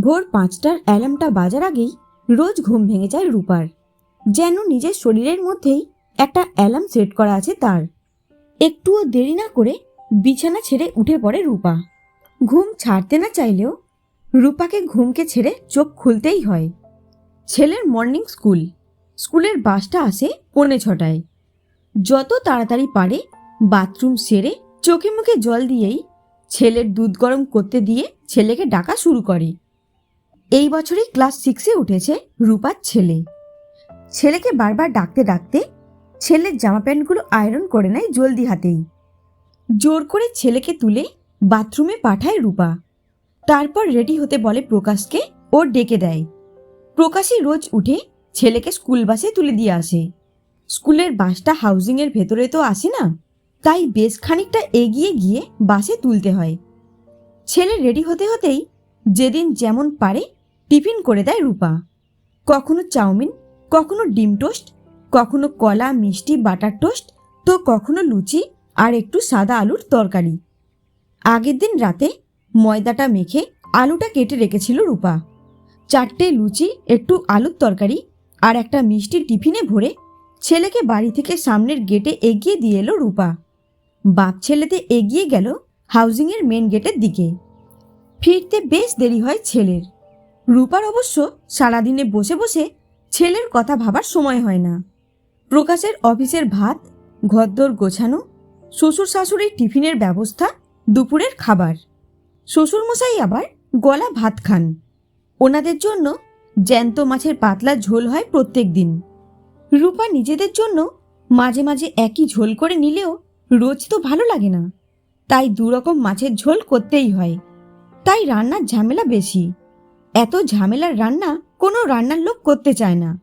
ভোর পাঁচটার অ্যালার্মটা বাজার আগেই রোজ ঘুম ভেঙে যায় রূপার। যেন নিজের শরীরের মধ্যেই একটা অ্যালার্ম সেট করা আছে তার। একটুও দেরি না করে বিছানা ছেড়ে উঠে পড়ে রূপা। ঘুম ছাড়তে না চাইলেও রূপাকে ঘুমকে ছেড়ে চোখ খুলতেই হয়। ছেলের মর্নিং স্কুল। স্কুলের বাসটা আসে পৌনে ছটায়। যত তাড়াতাড়ি পারে বাথরুম সেরে চোখে মুখে জল দিয়েই ছেলের দুধ গরম করতে দিয়ে ছেলেকে ডাকা শুরু করে। এই বছরই ক্লাস সিক্সে উঠেছে রূপার ছেলে। ছেলেকে বারবার ডাকতে ডাকতে ছেলের জামা প্যান্টগুলো আয়রন করে নেয় জলদি হাতেই। জোর করে ছেলেকে তুলে বাথরুমে পাঠায় রূপা। তারপর রেডি হতে বলে প্রকাশকে ও ডেকে দেয়। প্রকাশই রোজ উঠে ছেলেকে স্কুল বাসে তুলে দিয়ে আসে। স্কুলের বাসটা হাউজিংয়ের ভেতরে তো আসে না, তাই বেশ খানিকটা এগিয়ে গিয়ে বাসে তুলতে হয়। ছেলে রেডি হতে হতেই যেদিন যেমন পারে টিফিন করে দেয় রূপা। কখনো চাউমিন, কখনো ডিম টোস্ট, কখনো কলা, মিষ্টি, বাটার টোস্ট, তো কখনো লুচি আর একটু সাদা আলুর তরকারি। আগের দিন রাতে ময়দাটা মেখে আলুটা কেটে রেখেছিল রূপা। চারটে লুচি, একটু আলুর তরকারি আর একটা মিষ্টি টিফিনে ভরে ছেলেকে বাড়ি থেকে সামনের গেটে এগিয়ে দিয়ে এলো রূপা। বাপ ছেলেতে এগিয়ে গেল হাউজিংয়ের মেন গেটের দিকে। ফিরতে বেশ দেরি হয় ছেলের। রূপার অবশ্য সারাদিনে বসে বসে ছেলের কথা ভাবার সময় হয় না। প্রকাশের অফিসের ভাত, ঘরদোর গোছানো, শ্বশুর শাশুড়ির টিফিনের ব্যবস্থা, দুপুরের খাবার। শ্বশুরমশাই আবার গলা ভাত খান। ওনাদের জন্য জ্যান্ত মাছের পাতলা ঝোল হয় প্রত্যেক দিন। রূপা নিজেদের জন্য মাঝে মাঝে একই ঝোল করে নিলেও রোজ তো ভালো লাগে না। তাই দুরকম মাছের ঝোল করতেই হয়। তাই রান্নার ঝামেলা বেশি। এত ঝামেলার রান্না কোনো রান্নার লোক করতে চায় না।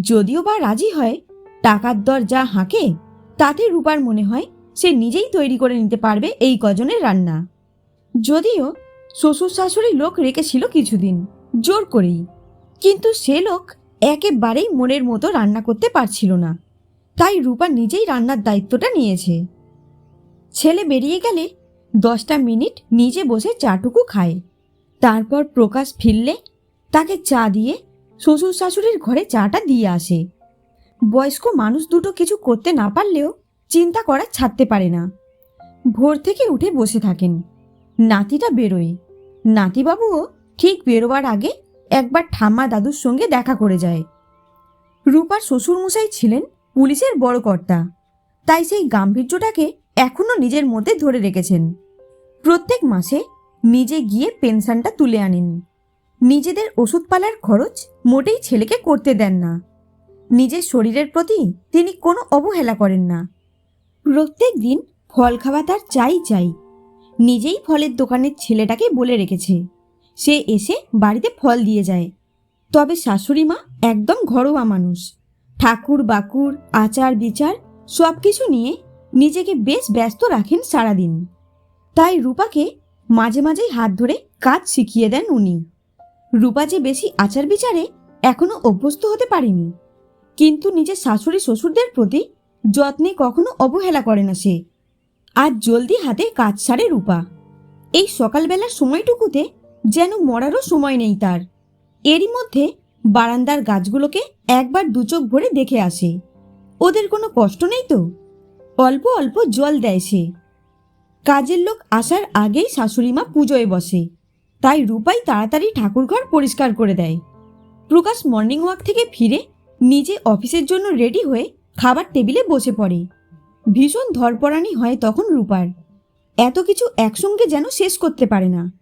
যদিও বা রাজি হয়, টাকার দর যা হাঁকে, তাতে রূপার মনে হয় সে নিজেই তৈরি করে নিতে পারবে এই কজনের রান্না। যদিও শ্বশুর শাশুড়ি লোক রেখেছিল কিছুদিন, জোর করেই। কিন্তু সে লোক একেবারেই মনের মতো রান্না করতে পারছিল না। তাই রূপা নিজেই রান্নার দায়িত্বটা নিয়েছে। ছেলে বেরিয়ে গেলে দশটা মিনিট নিজে বসে চাটুকু খায়। তারপর প্রকাশ ফিরলে তাকে চা দিয়ে শ্বশুর শাশুড়ির ঘরে চাটা দিয়ে আসে। বয়স্ক মানুষ দুটো কিছু করতে না পারলেও চিন্তা করা ছাড়তে পারে না। ভোর থেকে উঠে বসে থাকেন। নাতিটা বেরোয়। নাতিবাবুও ঠিক বেরোবার আগে একবার ঠাম্মা দাদুর সঙ্গে দেখা করে যায়। রূপার শ্বশুরমশাই ছিলেন পুলিশের বড় কর্তা। তাই সেই গাম্ভীর্যটাকে এখনও নিজের মধ্যে ধরে রেখেছেন। প্রত্যেক মাসে নিজে গিয়ে পেনশনটা তুলে আনেন। নিজেদের ওষুধপালার খরচ মোটেই ছেলেকে করতে দেন না। নিজের শরীরের প্রতি তিনি কোনো অবহেলা করেন না। প্রত্যেক দিন ফল খাওয়া তার চাই চাই। নিজেই ফলের দোকানের ছেলেটাকে বলে রেখেছে। সে এসে বাড়িতে ফল দিয়ে যায়। তবে শাশুড়ি মা একদম ঘরোয়া মানুষ। ঠাকুর, বাকুর, আচার, বিচার সব কিছু নিয়ে নিজেকে বেশ ব্যস্ত রাখেন সারাদিন। তাই রূপাকে মাঝে মাঝেই হাত ধরে কাজ শিখিয়ে দেন উনি। রূপা যে বেশি আচার বিচারে এখনও অভ্যস্ত হতে পারেনি। কিন্তু নিজের শাশুড়ি শ্বশুরদের প্রতি যত্নে কখনো অবহেলা করে না সে। আজ জলদি হাতে কাজ সারে রূপা। এই সকালবেলার সময়টুকুতে যেন মরারও সময় নেই তার। এরই মধ্যে বারান্দার গাছগুলোকে একবার দু চোখ ভরে দেখে আসে। ওদের কোনো কষ্ট নেই তো? অল্প অল্প জল দেয় সে। কাজের লোক আসার আগেই শাশুড়িমা পুজোয় বসে। তাই রূপাই তাড়াতাড়ি ঠাকুরঘর পরিষ্কার করে দেয়। প্রকাশ মর্নিং ওয়াক থেকে ফিরে নিজে অফিসের জন্য রেডি হয়ে খাবার টেবিলে বসে পড়ে। ভীষণ ধরপড়ানি হয় তখন রূপার। এত কিছু একসঙ্গে যেন শেষ করতে পারে না।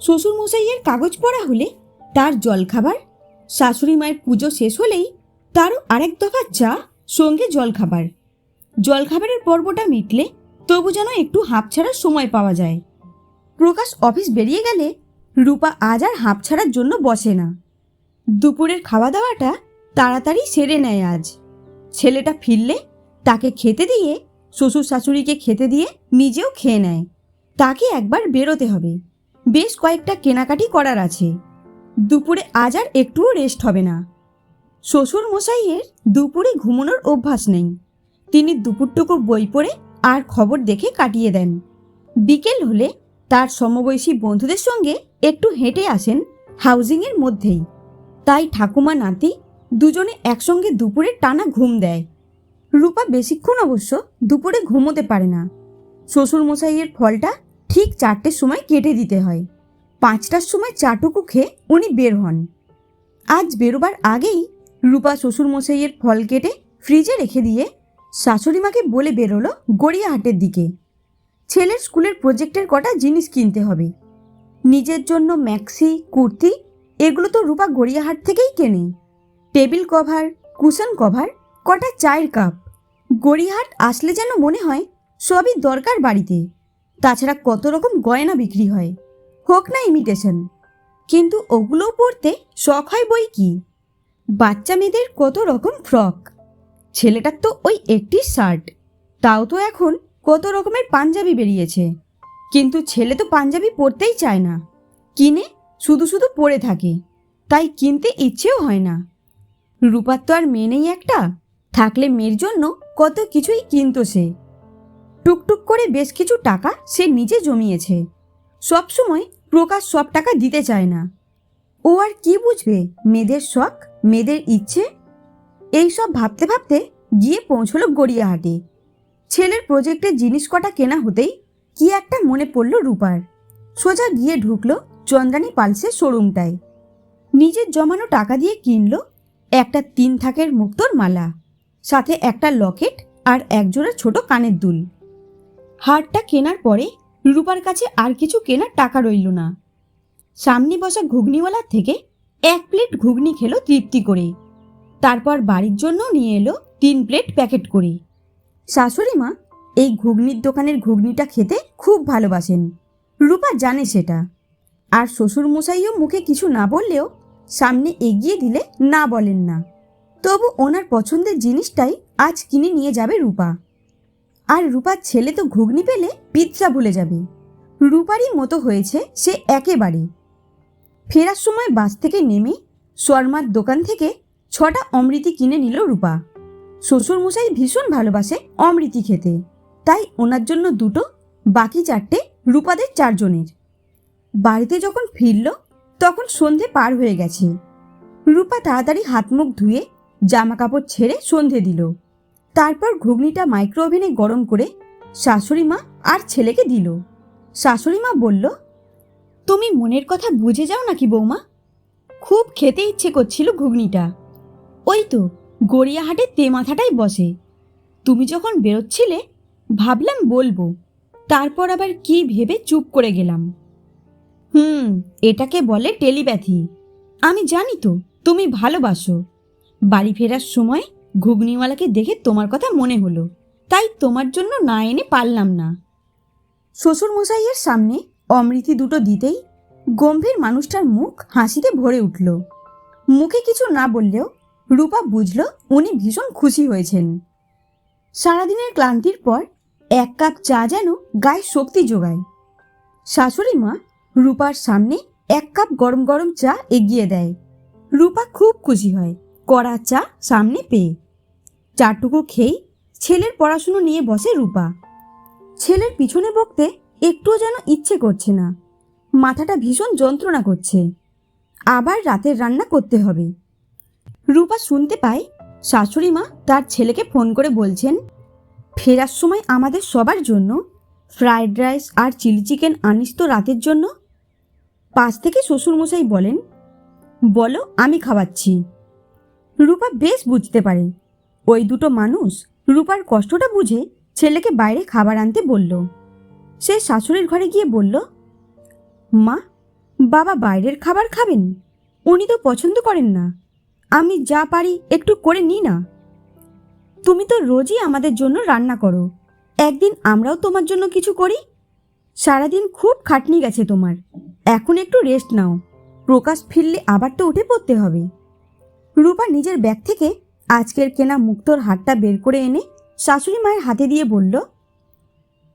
শ্বশুরমশাইয়ের কাগজ পড়া হলে তার জলখাবার, শাশুড়ি মায়ের পুজো শেষ হলেই তারও আরেক দফা চা, সঙ্গে জলখাবার। জলখাবারের পর্বটা মিটলে তবু যেন একটু হাঁপ ছাড়ার সময় পাওয়া যায়। প্রকাশ অফিস বেরিয়ে গেলে রূপা আজ আর হাঁপ ছাড়ার জন্য বসে না। দুপুরের খাওয়া দাওয়াটা তাড়াতাড়ি সেরে নেয় আজ। ছেলেটা ফিরলে তাকে খেতে দিয়ে শ্বশুর শাশুড়িকে খেতে দিয়ে নিজেও খেয়ে নেয়। তাকে একবার বেরোতে হবে। বেশ কয়েকটা কেনাকাটি করার আছে। দুপুরে আজ আর একটুও রেস্ট হবে না। শ্বশুর মশাইয়ের দুপুরে ঘুমানোর অভ্যাস নেই। তিনি দুপুরটুকু বই পড়ে আর খবর দেখে কাটিয়ে দেন। বিকেল হলে তার সমবয়সী বন্ধুদের সঙ্গে একটু হেঁটে আসেন হাউজিংয়ের মধ্যেই। তাই ঠাকুমা, নাতি দুজনে একসঙ্গে দুপুরে টানা ঘুম দেয়। রূপা বেশিক্ষণ অবশ্য দুপুরে ঘুমোতে পারে না। শ্বশুরমশাইয়ের ফলটা ঠিক চারটের সময় কেটে দিতে হয়। পাঁচটার সময় চাটুকু খেয়ে উনি বের হন। আজ বেরোবার আগেই রূপা শ্বশুরমশাইয়ের ফল কেটে ফ্রিজে রেখে দিয়ে শাশুড়িমাকে বলে বেরোলো গড়িয়াহাটের দিকে। ছেলের স্কুলের প্রজেক্টের কটা জিনিস কিনতে হবে। নিজের জন্য ম্যাক্সি, কুর্তি, এগুলো তো রূপা গড়িয়াহাট থেকেই কেনে। টেবিল কভার, কুশন কভার, কটা চায়ের কাপ। গড়িয়াহাট আসলে যেন মনে হয় সবই দরকার বাড়িতে। তাছাড়া কত রকম গয়না বিক্রি হয়। হোক না ইমিটেশন কিন্তু ওগুলোও পড়তে শখ হয় বই কি? বাচ্চা মেয়েদের কত রকম ফ্রক। ছেলেটার তো ওই একটি শার্ট। তাও তো এখন কত রকমের পাঞ্জাবি বেরিয়েছে। কিন্তু ছেলে তো পাঞ্জাবি পরতেই চায় না। কিনে শুধু শুধু পরে থাকে। তাই কিনতে ইচ্ছেও হয় না। রূপার তো আর মেয়ে নেই একটা। থাকলে মেয়ের জন্য কত কিছুই কিনতো সে। টুকটুক করে বেশ কিছু টাকা সে নিজে জমিয়েছে। সবসময় প্রকাশ সব টাকা দিতে চায় না। ও আর কি বুঝবে? মেয়েদের শখ? মেয়েদের ইচ্ছে? এই সব ভাবতে ভাবতে গিয়ে পৌঁছলো গড়িয়াহাটে ছেলের প্রজেক্টের জিনিস কটা কেনা হতেই কি একটা মনে পড়ল রূপার। সোজা গিয়ে ঢুকলো চন্দ্রানী পালসের শোরুমটায়। নিজের জমানো টাকা দিয়ে কিনল একটা তিন থাকের মুক্তোর মালা, সাথে একটা লকেট আর একজোড়া ছোট কানের দুল। হারটা কেনার পরে রূপার কাছে আর কিছু কেনার টাকা রইল না। সামনে বসা ঘুগনিওয়ালার থেকে এক প্লেট ঘুগনি খেলো তৃপ্তি করে। তারপর বাড়ির জন্য নিয়ে এলো তিন প্লেট প্যাকেট করে। শাশুড়ি মা, এই ঘুগনির দোকানের ঘুগনিটা খেতে খুব ভালোবাসেন। রূপা জানে সেটা। আর শ্বশুর মশাইও মুখে কিছু না বললেও সামনে এগিয়ে দিলে না বলেন না। তবু ওনার পছন্দের জিনিসটাই আজ কিনে নিয়ে যাবে রূপা। আর রূপার ছেলে তো ঘুগনি পেলে পিৎজা ভুলে যাবে। রূপারই মতো হয়েছে সে একেবারে। ফেরার সময় বাস থেকে নেমে শর্মার দোকান থেকে ছটা অমৃতি কিনে নিল রূপা। শ্বশুরমশাই ভীষণ ভালোবাসে অমৃতি খেতে। তাই ওনার জন্য দুটো, বাকি চারটে রূপাদের চারজনের। বাড়িতে যখন ফিরল, তখন সন্ধে পার হয়ে গেছে। রূপা তাড়াতাড়ি হাত মুখ ধুয়ে জামা কাপড় ছেড়ে সন্ধে দিল। তারপর ঘুগনিটা মাইক্রো ওভেনে গরম করে শাশুড়ি মা আর ছেলেকে দিল। শাশুড়ি মা বলল, তুমি মনের কথা বুঝে যাও নাকি বৌমা? খুব খেতে ইচ্ছে করছিল ঘুগনিটা। ওই তো, গড়িয়াহাটে তে মাথাটাই বসে। তুমি যখন বেরোচ্ছিলে, ভাবলাম বলব, তারপর আবার কি ভেবে চুপ করে গেলাম। হুম, এটাকে বলে টেলিপ্যাথি। আমি জানি তো, তুমি ভালোবাসো। বাড়ি ফেরার সময় ঘুগনিওয়ালাকে দেখে তোমার কথা মনে হলো, তাই তোমার জন্য না এনে পারলাম না। শ্বশুরমশাইয়ের সামনে অমৃতি দুটো দিতেই গম্ভীর মানুষটার মুখ হাসিতে ভরে উঠল। মুখে কিছু না বললেও রূপা বুঝল উনি ভীষণ খুশি হয়েছেন। সারাদিনের ক্লান্তির পর এক কাপ চা যেন গায়ে শক্তি যোগায়। শাশুড়ি মা রূপার সামনে এক কাপ গরম গরম চা এগিয়ে দেয়। রূপা খুব খুশি হয়, কড়া চা সামনে পেয়ে। চাটুকু খেয়েই ছেলের পড়াশুনো নিয়ে বসে রূপা। ছেলের পিছনে বকতে একটুও যেন ইচ্ছে করছে না। মাথাটা ভীষণ যন্ত্রণা করছে। আবার রাতের রান্না করতে হবে। রূপা শুনতে পায়, শাশুড়ি মা তার ছেলেকে ফোন করে বলছেন, ফেরার সময় আমাদের সবার জন্য ফ্রায়েড রাইস আর চিলি চিকেন আনিস তো রাতের জন্য? পাশ থেকে শ্বশুরমশাই বলেন, বলো, আমি খাওয়াচ্ছি। রূপা বেশ বুঝতে পারে। ওই দুটো মানুষ রূপার কষ্টটা বুঝে ছেলেকে বাইরে খাবার আনতে বলল। সে শাশুড়ির ঘরে গিয়ে বলল, মা, বাবা বাইরের খাবার খাবেন? উনি তো পছন্দ করেন না। আমি যা পারি একটু করে নিই না। তুমি তো রোজই আমাদের জন্য রান্না করো। একদিন আমরাও তোমার জন্য কিছু করি। সারাদিন খুব খাটনি গেছে তোমার। এখন একটু রেস্ট নাও। প্রকাশ ফিরলে আবার তো উঠে পড়তে হবে। রূপা নিজের ব্যাগ থেকে আজকের কেনা মুক্তোর হারটা বের করে এনে শাশুড়ি মায়ের হাতে দিয়ে বলল,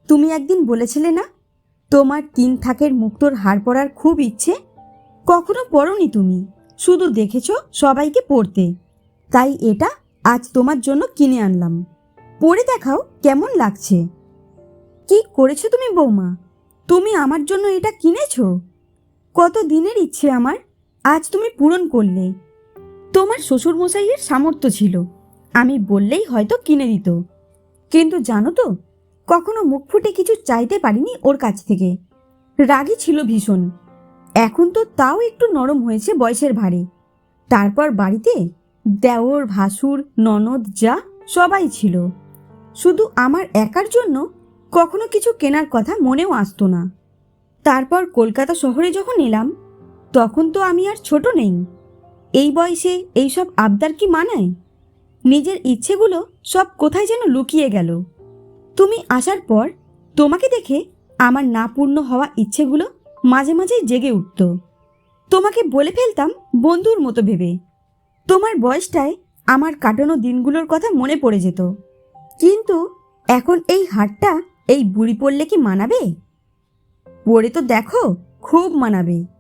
তুমি একদিন বলেছিলে না, তোমার তিন থাকের মুক্তোর হার পরার খুব ইচ্ছে? কখনো পরনি তুমি? শুধু দেখেছ সবাইকে পড়তে। তাই এটা আজ তোমার জন্য কিনে আনলাম। পরে দেখাও কেমন লাগছে। কি করেছ তুমি বৌমা? তুমি আমার জন্য এটা কিনেছো? কত দিনের ইচ্ছে আমার আজ তুমি পূরণ করলে। তোমার শ্বশুরমশাইয়ের সামর্থ্য ছিল। আমি বললেই হয়তো কিনে দিত। কিন্তু জানো তো, কখনো মুখ ফুটে কিছু চাইতে পারিনি ওর কাছ থেকে। রাগী ছিল ভীষণ। এখন তো তাও একটু নরম হয়েছে বয়সের ভারে তারপর বাড়িতে দেওর, ভাসুর, ননদ যা সবাই ছিল। শুধু আমার একার জন্য কখনো কিছু কেনার কথা মনেও আসতো না। তারপর কলকাতা শহরে যখন এলাম, তখন তো আমি আর ছোট নেই। এই বয়সে এইসব আবদার কি মানায়? নিজের ইচ্ছেগুলো সব কোথায় যেন লুকিয়ে গেল। তুমি আসার পর তোমাকে দেখে আমার না পূর্ণ হওয়া ইচ্ছেগুলো মাঝে মাঝেই জেগে উঠত। তোমাকে বলে ফেলতাম বন্ধুর মতো ভেবে। তোমার বয়সটায় আমার কাটানো দিনগুলোর কথা মনে পড়ে যেত। কিন্তু এখন এই হাটটা এই বুড়ি পড়লে কি মানাবে? পড়ে তো দেখো, খুব মানাবে।